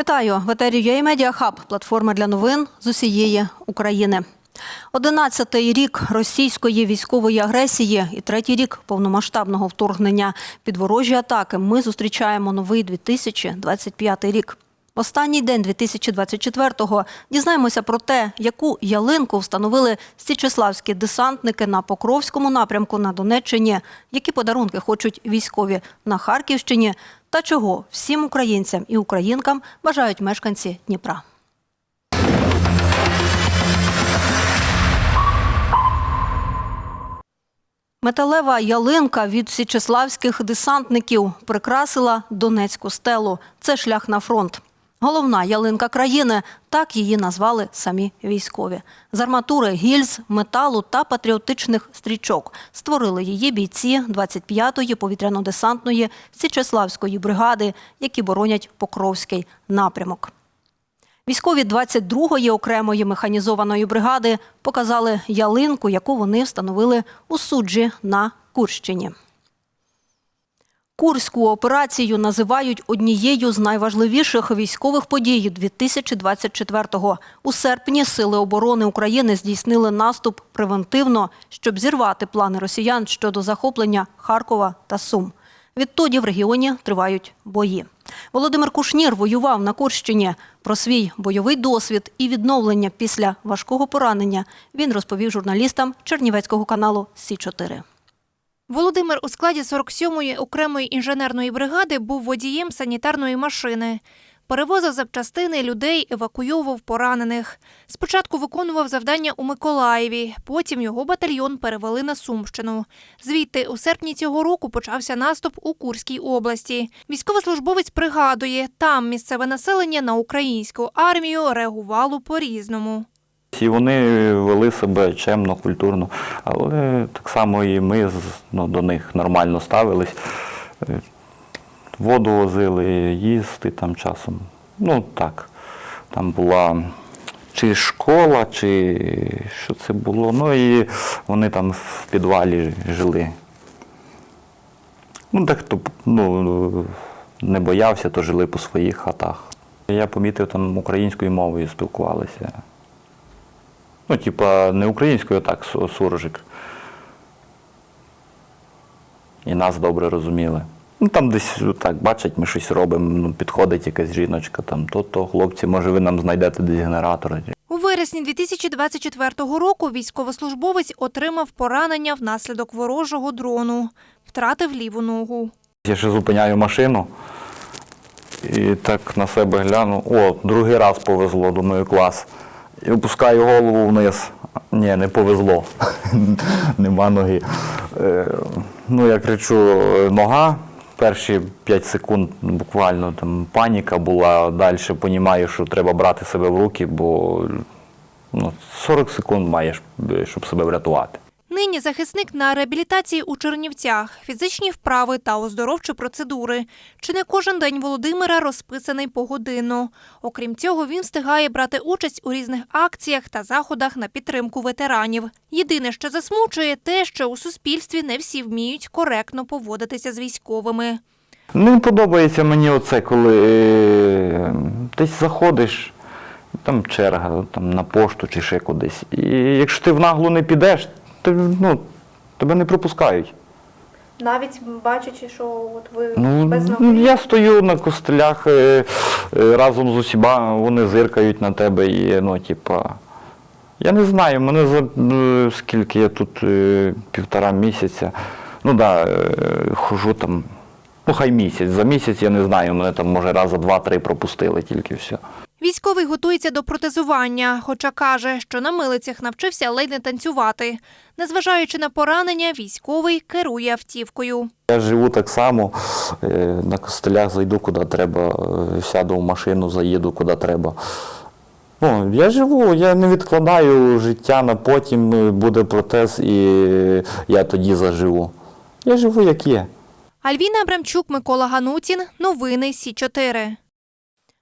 Вітаю в етері UA Media Hub, платформа для новин з усієї України. Одинадцятий рік російської військової агресії і третій рік повномасштабного вторгнення під ворожі атаки. Ми зустрічаємо новий 2025 рік. Останній день 2024-го дізнаємося про те, яку ялинку встановили січеславські десантники на Покровському напрямку на Донеччині, які подарунки хочуть військові на Харківщині, та чого всім українцям і українкам бажають мешканці Дніпра. Металева ялинка від січеславських десантників прикрасила Донецьку стелу. Це шлях на фронт. Головна ялинка країни, так її назвали самі військові. З арматури, гільз, металу та патріотичних стрічок створили її бійці 25-ї повітряно-десантної Січеславської бригади, які боронять Покровський напрямок. Військові 22-ї окремої механізованої бригади показали ялинку, яку вони встановили у суджі на Курщині. Курську операцію називають однією з найважливіших військових подій 2024-го. У серпні Сили оборони України здійснили наступ превентивно, щоб зірвати плани росіян щодо захоплення Харкова та Сум. Відтоді в регіоні тривають бої. Володимир Кушнір воював на Курщині. Про свій бойовий досвід і відновлення після важкого поранення він розповів журналістам Чернівецького каналу Сі 4 Володимир у складі 47-ї окремої інженерної бригади був водієм санітарної машини. Перевозив запчастини людей, евакуйовував поранених. Спочатку виконував завдання у Миколаєві, потім його батальйон перевели на Сумщину. Звідти у серпні цього року почався наступ у Курській області. Військовослужбовець пригадує, там місцеве населення на українську армію реагувало по-різному. І вони вели себе чемно, культурно, але так само і ми ну, до них нормально ставились. Е, Воду возили, їсти там часом. Ну так. Там була чи школа, чи що це було. Ну і вони там в підвалі жили. Ну, дехто ну, не боявся, то жили по своїх хатах. Я помітив, там українською мовою спілкувалися. Ну, типа, не українською, а так, су- суржик. І нас добре розуміли. Ну, там десь так, бачать, ми щось робимо, ну, підходить якась жіночка, там, то-то, хлопці, може ви нам знайдете десь генератор. У вересні 2024 року військовослужбовець отримав поранення внаслідок ворожого дрону, втратив ліву ногу. Я ще зупиняю машину і так на себе гляну. О, другий раз повезло, думаю, клас. І опускаю голову вниз. Ні, не повезло. Нема ноги. Е, ну, я кричу, «Е, нога. Перші 5 секунд буквально там паніка була, далі розумію, що треба брати себе в руки, бо ну, 40 секунд маєш, е, щоб себе врятувати. Нині захисник на реабілітації у Чернівцях, фізичні вправи та оздоровчі процедури. Чи не кожен день Володимира розписаний погодинно. Окрім цього, він встигає брати участь у різних акціях та заходах на підтримку ветеранів. Єдине, що засмучує, те, що у суспільстві не всі вміють коректно поводитися з військовими. Не подобається мені оце, коли е, десь заходиш, там черга там, на пошту чи ще кудись. І якщо ти в наглу не підеш, то ну, тебе не пропускають. Навіть бачачи, що от ви Ну, без ноги. я стою на костелях е, е, разом з усіма, вони зиркають на тебе і, ну, типа. Я не знаю, мене за е, скільки я тут е, півтора місяця. Ну так, да, е, хожу там, ну хай місяць. За місяць я не знаю, мене там може раз за два-три пропустили тільки все. Військовий готується до протезування, хоча каже, що на милицях навчився ледь не танцювати. Незважаючи на поранення, військовий керує автівкою. Я живу так само, е, на костелях зайду куди треба, е, сяду в машину, заїду куди треба. Ну, я живу, я не відкладаю життя на потім, е, буде протез і я тоді заживу. Я живу як є. Альвіна Абрамчук, Микола Ганутін. Новини Сі 4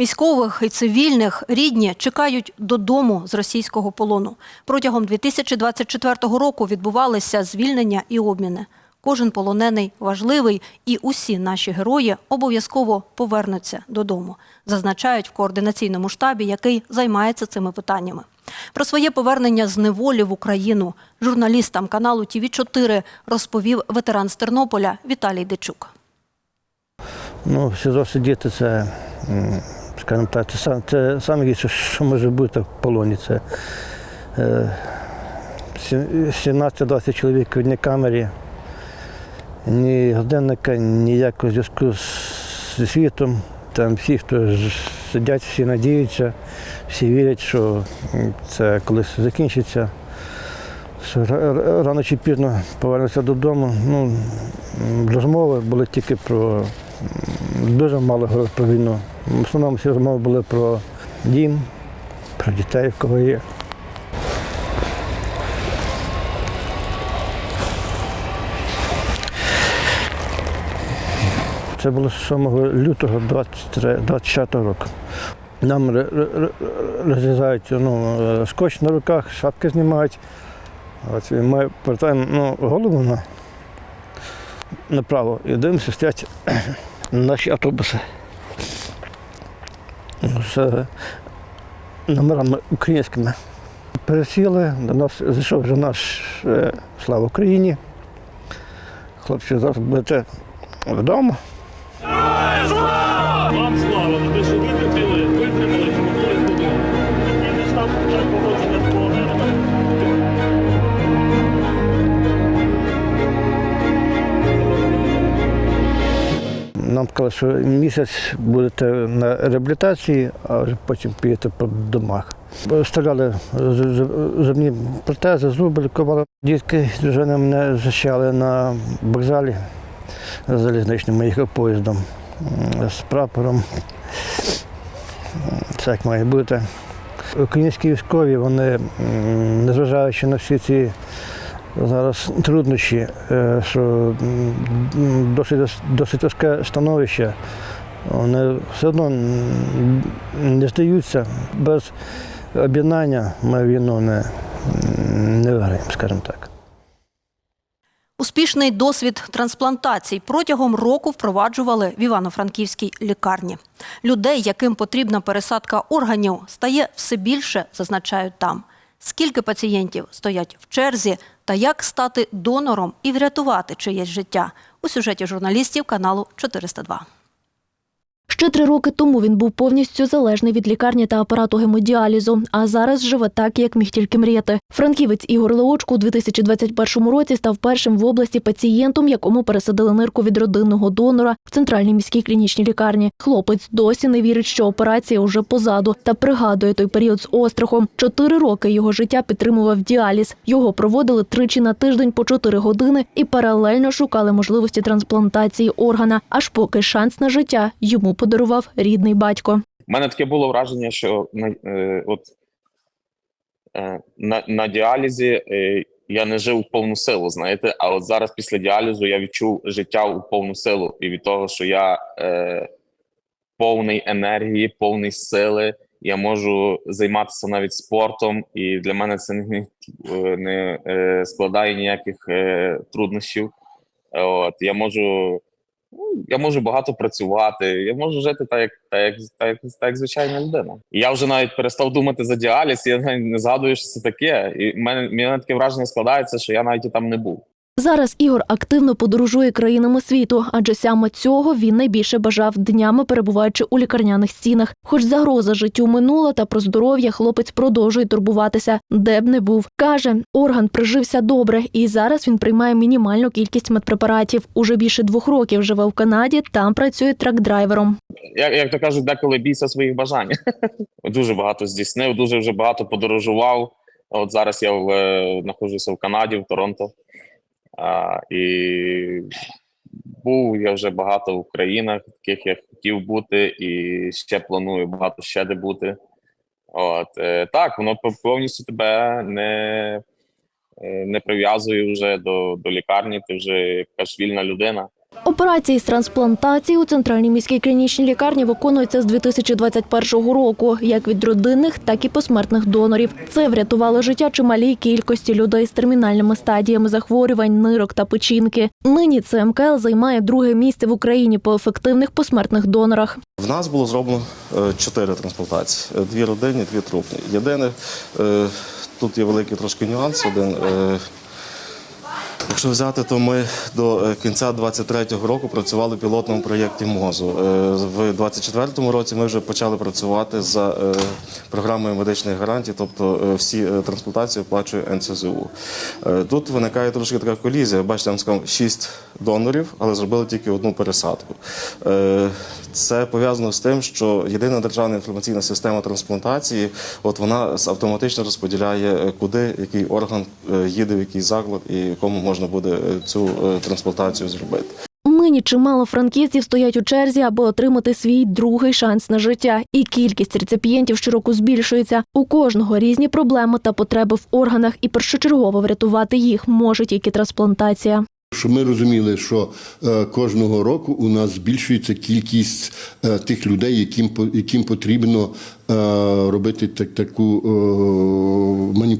Військових і цивільних рідні чекають додому з російського полону. Протягом 2024 року відбувалися звільнення і обміни. Кожен полонений важливий, і усі наші герої обов'язково повернуться додому, зазначають в координаційному штабі, який займається цими питаннями. Про своє повернення з неволі в Україну журналістам каналу ТІВІ 4 розповів ветеран з Тернополя Віталій Дичук. Ну, СІЗО сидіти це, скажімо так, це, це саме гірше, що може бути в полоні. Це е, 17-20 чоловік в одній камері, ні годинника, ніякого зв'язку зі світом. Там всі, хто сидять, всі надіються, всі вірять, що це колись закінчиться. Що ра- ра- рано чи пізно повернуться додому. Ну, розмови були тільки про дуже мало про війну. В основному всі розмови були про дім, про дітей, в кого є. Це було 7 лютого 23 24 року. Нам розрізають ну, скотч на руках, шапки знімають. От, ми повертаємо ну, голову на, направо і дивимося, стоять наші автобуси. З номерами українськими. Пересіли, до нас зайшов вже наш е, слава Україні. Хлопці, зараз будете вдома. Нам сказали, що місяць будете на реабілітації, а потім підете по домах. Вставляли зубні протези, зуби лікували. Дітки з дружиною мене зачали на вокзалі залізничному, їхав поїздом з прапором. Це як має бути. Українські військові, вони, незважаючи на всі ці зараз труднощі, е, що досить, досить важке становище, вони все одно не здаються. Без об'єднання ми війну не, не виграємо, скажімо так. Успішний досвід трансплантацій протягом року впроваджували в Івано-Франківській лікарні. Людей, яким потрібна пересадка органів, стає все більше, зазначають там. Скільки пацієнтів стоять в черзі та як стати донором і врятувати чиєсь життя у сюжеті журналістів каналу 402. Ще три роки тому він був повністю залежний від лікарні та апарату гемодіалізу, а зараз живе так, як міг тільки мріяти. Франківець Ігор Леочко у 2021 році став першим в області пацієнтом, якому пересадили нирку від родинного донора в центральній міській клінічній лікарні. Хлопець досі не вірить, що операція уже позаду, та пригадує той період з острахом. Чотири роки його життя підтримував діаліз. Його проводили тричі на тиждень по чотири години і паралельно шукали можливості трансплантації органа, аж поки шанс на життя йому подарував рідний батько. У мене таке було враження, що на, е, от, е, на, на діалізі е, я не жив в повну силу, знаєте, а от зараз після діалізу я відчув життя у повну силу. І від того, що я е, повний енергії, повний сили, я можу займатися навіть спортом, і для мене це не, е, не е, складає ніяких е, труднощів. От, я можу Ну, я можу багато працювати, я можу жити так, як, так, як, так, як, так, як звичайна людина. І я вже навіть перестав думати за діаліз, я не згадую, що це таке. І в мене, в мене таке враження складається, що я навіть і там не був. Зараз Ігор активно подорожує країнами світу, адже саме цього він найбільше бажав днями перебуваючи у лікарняних стінах. Хоч загроза життю минула, та про здоров'я хлопець продовжує турбуватися, де б не був. каже, орган прижився добре, і зараз він приймає мінімальну кількість медпрепаратів. Уже більше двох років живе в Канаді. Там працює трак-драйвером. Як, як то кажуть, деколи бійся своїх бажань. дуже багато здійснив, дуже вже багато подорожував. От зараз я в, е, знаходжуся в Канаді, в Торонто. А, і був я вже багато в країнах, таких я хотів бути, і ще планую багато ще де бути. От, е, так, воно повністю тебе не, е, не прив'язує вже до, до лікарні, ти вже якась вільна людина. Операції з трансплантації у центральній міській клінічній лікарні виконуються з 2021 року, як від родинних, так і посмертних донорів. Це врятувало життя чималій кількості людей з термінальними стадіями захворювань, нирок та печінки. Нині ЦМКЛ займає друге місце в Україні по ефективних посмертних донорах. В нас було зроблено е, чотири трансплантації: Е, дві родинні, дві трупні. Єдине, е, тут є великий трошки нюанс. Один. Якщо взяти, то ми до е, кінця 23-го року працювали в пілотному проєкті МОЗу. Е, В 24-му році ми вже почали працювати за е, програмою медичних гарантій, тобто всі трансплантації оплачує НСЗУ. Тут виникає трошки така колізія. Бачите, я вам сказав, 6 донорів, але зробили тільки одну пересадку. Це пов'язано з тим, що єдина державна інформаційна система трансплантації, от вона автоматично розподіляє, куди який орган їде в який заклад і кому можна буде е, цю е, трансплантацію зробити. Нині чимало франківців стоять у черзі, аби отримати свій другий шанс на життя. І кількість реципієнтів щороку збільшується. У кожного різні проблеми та потреби в органах, і першочергово врятувати їх може тільки трансплантація. Щоб ми розуміли, що е, кожного року у нас збільшується кількість тих людей, яким по- яким потрібно робити так, таку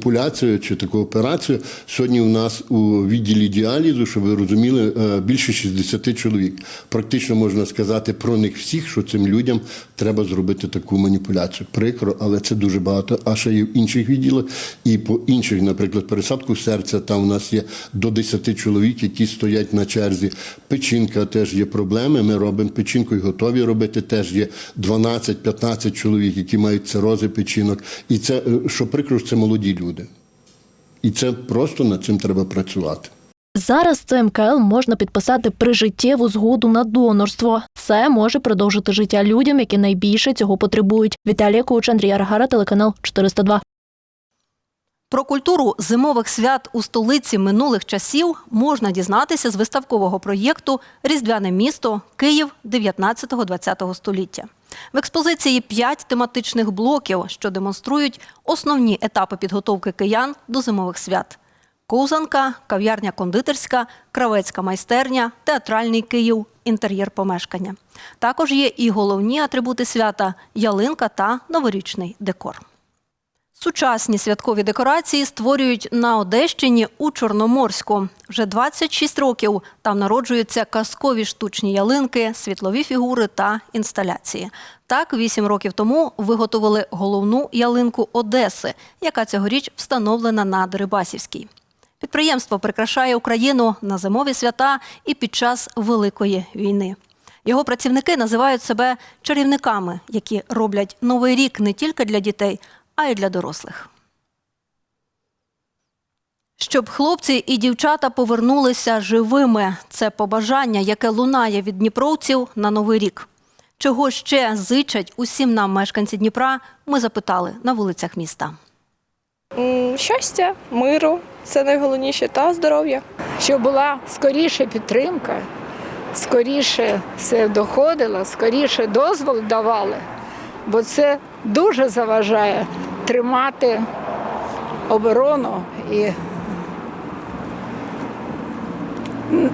маніпуляцію чи таку операцію. Сьогодні у нас у відділі діалізу, щоб ви розуміли, е, більше 60 чоловік. Практично можна сказати про них всіх, що цим людям треба зробити таку маніпуляцію. Прикро, але це дуже багато. А ще є в інших відділах і по інших, наприклад, пересадку серця. Там у нас є до 10 чоловік, які стоять на черзі. Печінка теж є проблеми. Ми робимо печінку і готові робити. Теж є 12-15 чоловік, які мають цирози печінок. І це е, що прикро, це молоді люди. І це просто над цим треба працювати. Зараз ЦМКЛ можна підписати прижиттєву згоду на донорство. Це може продовжити життя людям, які найбільше цього потребують. Віталія Куч, Андрій Аргара, телеканал 402. Про культуру зимових свят у столиці минулих часів можна дізнатися з виставкового проєкту Різдвяне місто Київ 19-20 століття. В експозиції п'ять тематичних блоків, що демонструють основні етапи підготовки киян до зимових свят: ковзанка, кав'ярня кондитерська, кравецька майстерня, театральний Київ, інтер'єр помешкання. Також є і головні атрибути свята ялинка та новорічний декор. Сучасні святкові декорації створюють на Одещині у Чорноморську. Вже 26 років там народжуються казкові штучні ялинки, світлові фігури та інсталяції. Так, 8 років тому виготовили головну ялинку Одеси, яка цьогоріч встановлена на Дерибасівській. Підприємство прикрашає Україну на зимові свята і під час Великої війни. Його працівники називають себе чарівниками, які роблять новий рік не тільки для дітей, а й для дорослих. Щоб хлопці і дівчата повернулися живими. Це побажання, яке лунає від дніпровців на новий рік. Чого ще зичать усім нам мешканці Дніпра, ми запитали на вулицях міста. Щастя, миру це найголовніше та здоров'я. щоб була скоріше підтримка, скоріше все доходило, скоріше дозвол давали, бо це дуже заважає тримати оборону і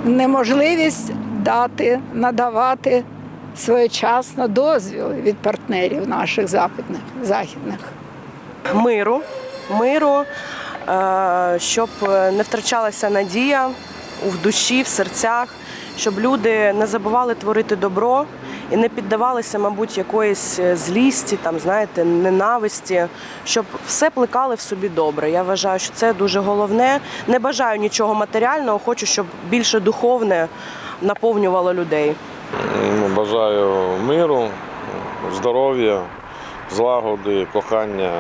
неможливість дати, надавати своєчасно дозвіл від партнерів наших западних, західних. Миру, миру, е, щоб не втрачалася надія в душі, в серцях, щоб люди не забували творити добро і не піддавалися, мабуть, якоїсь злісті, там, знаєте, ненависті, щоб все плекали в собі добре. Я вважаю, що це дуже головне. Не бажаю нічого матеріального, хочу, щоб більше духовне наповнювало людей. Бажаю миру, здоров'я, злагоди, кохання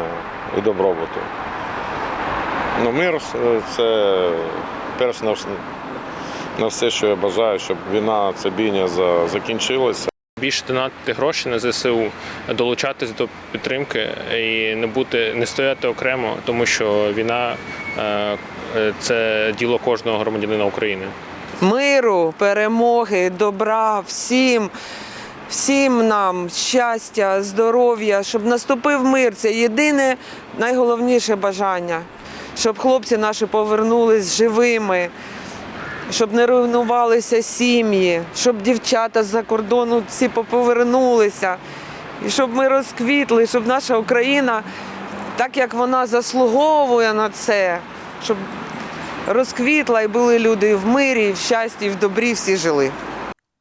і добробуту. Ну, мир е, це перш на, все, що я бажаю, щоб війна, ця бійня закінчилася. Більше донатити гроші на ЗСУ, долучатись до підтримки і не бути, не стояти окремо, тому що війна е, е, це діло кожного громадянина України. Миру, перемоги, добра всім, всім нам щастя, здоров'я, щоб наступив мир. Це єдине найголовніше бажання, щоб хлопці наші повернулись живими, щоб не руйнувалися сім'ї, щоб дівчата з-за кордону всі повернулися, і щоб ми розквітли, щоб наша Україна, так як вона заслуговує на це, щоб розквітла і були люди в мирі, в щасті, в добрі всі жили.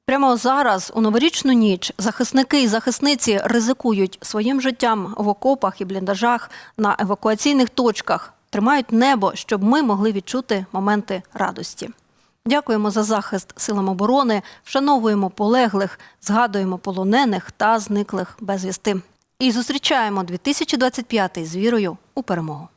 Прямо зараз, у новорічну ніч, захисники і захисниці ризикують своїм життям в окопах і бліндажах на евакуаційних точках, тримають небо, щоб ми могли відчути моменти радості. Дякуємо за захист силам оборони, вшановуємо полеглих, згадуємо полонених та зниклих безвісти. І зустрічаємо 2025 з вірою у перемогу.